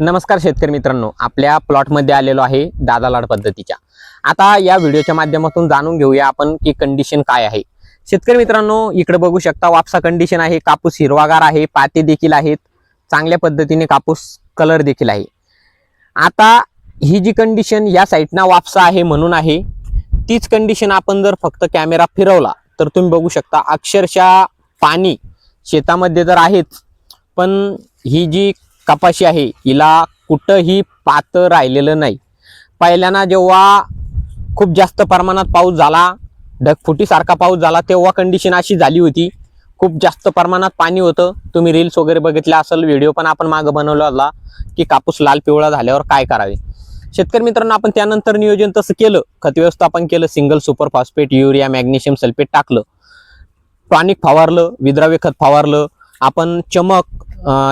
नमस्कार शेतकरी मित्रांनो आपल्या प्लॉटमध्ये आलेलो आहे दादा लाड पद्धतीच्या. आता या व्हिडिओच्या माध्यमातून जाणून घेऊया आपण की कंडिशन काय आहे. शेतकरी मित्रांनो इकडे बघू शकता वापसा कंडिशन आहे कापूस हिरवागार आहे पाते देखील आहेत चांगल्या पद्धतीने कापूस कलर देखील आहे. आता ही जी कंडिशन या साईडना वापसा आहे म्हणून आहे तीच कंडिशन आपण जर फक्त कॅमेरा फिरवला तर तुम्ही बघू शकता अक्षरशः पाणी शेतामध्ये तर आहेच पण ही जी कपाशी आहे. हिला कुठंही पातं राहिलेलं नाही. पहिल्यांदा जेव्हा खूप जास्त प्रमाणात पाऊस झाला ढगफुटीसारखा पाऊस झाला तेव्हा कंडिशन अशी झाली होती. खूप जास्त प्रमाणात पाणी होतं. तुम्ही रील्स वगैरे बघितल्या असेल व्हिडिओ पण आपण मागं बनवला होता की कापूस लाल पिवळा झाल्यावर काय करावे. शेतकरी मित्रांनो आपण त्यानंतर नियोजन तसं केलं. खत व्यवस्थापन केलं single super phosphate urea magnesium sulphate टाकलं. टॉनिक फवारलं विद्राव्य खत फवारलं. आपण चमक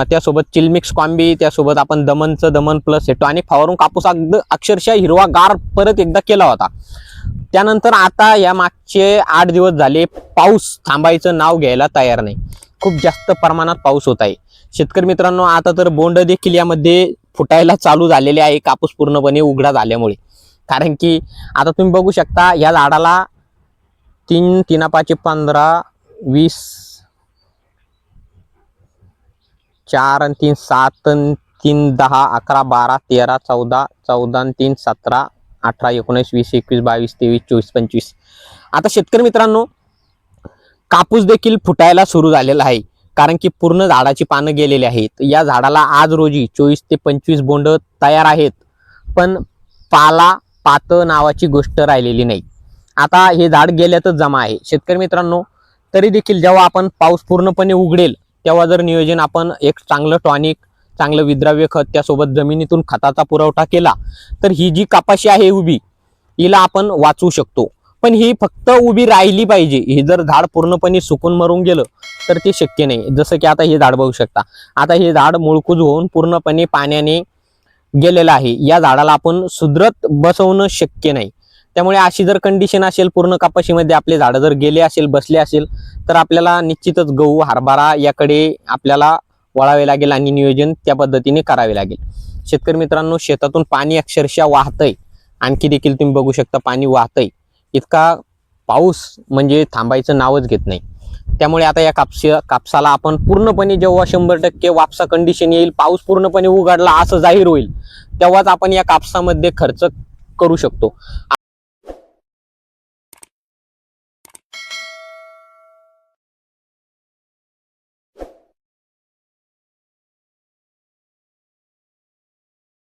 त्यासोबत चिलमिक्स कॉम्बी त्यासोबत आपण दमनचं दमन प्लस हे टॉनिक फवारून कापूस अगदी अक्षरशः हिरवा गार परत एकदा केला होता. त्यानंतर आता या मागचे आठ दिवस झाले पाऊस थांबायचं नाव घ्यायला तयार नाही. खूप जास्त प्रमाणात पाऊस होत आहे. शेतकरी मित्रांनो आता तर बोंड देखील यामध्ये फुटायला चालू झालेले आहे कापूस पूर्णपणे उघडा झाल्यामुळे. कारण की आता तुम्ही बघू शकता या झाडाला तीन तीना पाचशे पंधरा वीस चार आणि तीन सात आणि तीन दहा अकरा बारा तेरा चौदा चौदा तीन सतरा अठरा एकोणीस वीस एकवीस बावीस तेवीस चोवीस पंचवीस. आता शेतकरी मित्रांनो कापूस देखील फुटायला सुरू झालेला आहे. कारण की पूर्ण झाडाची पानं गेलेली आहेत. या झाडाला आज रोजी चोवीस ते पंचवीस बोंड तयार आहेत. पण पाला पात नावाची गोष्ट राहिलेली नाही. आता हे झाड गेल्यातच जमा आहे. शेतकरी मित्रांनो तरी देखील जेव्हा आपण पाऊस पूर्णपणे उघडेल तेव्हा जर नियोजन आपण एक चांगलं टॉनिक चांगलं विद्राव्य खत त्यासोबत जमिनीतून खताचा पुरवठा केला तर ही जी कपाशी आहे उभी हिला आपण वाचवू शकतो. पण ही फक्त उभी राहिली पाहिजे. हे जर झाड पूर्णपणे सुकून मरून गेलं तर ते शक्य नाही. जसं की आता हे झाड बघू शकता. आता हे झाड मुळकूज होऊन पूर्णपणे पाण्याने गेलेलं आहे. या झाडाला आपण सुधरत बसवणं शक्य नाही. त्यामुळे अशी जर कंडिशन असेल पूर्ण कपाशीमध्ये आपले झाडं जर गेले असेल बसले असेल तर आपल्याला निश्चितच गहू हरभरा याकडे आपल्याला वळावे लागेल आणि नियोजन त्या पद्धतीने करावे लागेल. शेतकरी मित्रांनो शेतातून पाणी अक्षरशः वाहतंय. आणखी देखील तुम्ही बघू शकता पाणी वाहतंय. इतका पाऊस म्हणजे थांबायचं नावच घेत नाही. त्यामुळे आता या कापशी कापसाला आपण पूर्णपणे जेव्हा शंभर टक्के वापसा कंडिशन येईल पाऊस पूर्णपणे उघडला असं जाहीर होईल तेव्हाच आपण या कापसामध्ये खर्च करू शकतो.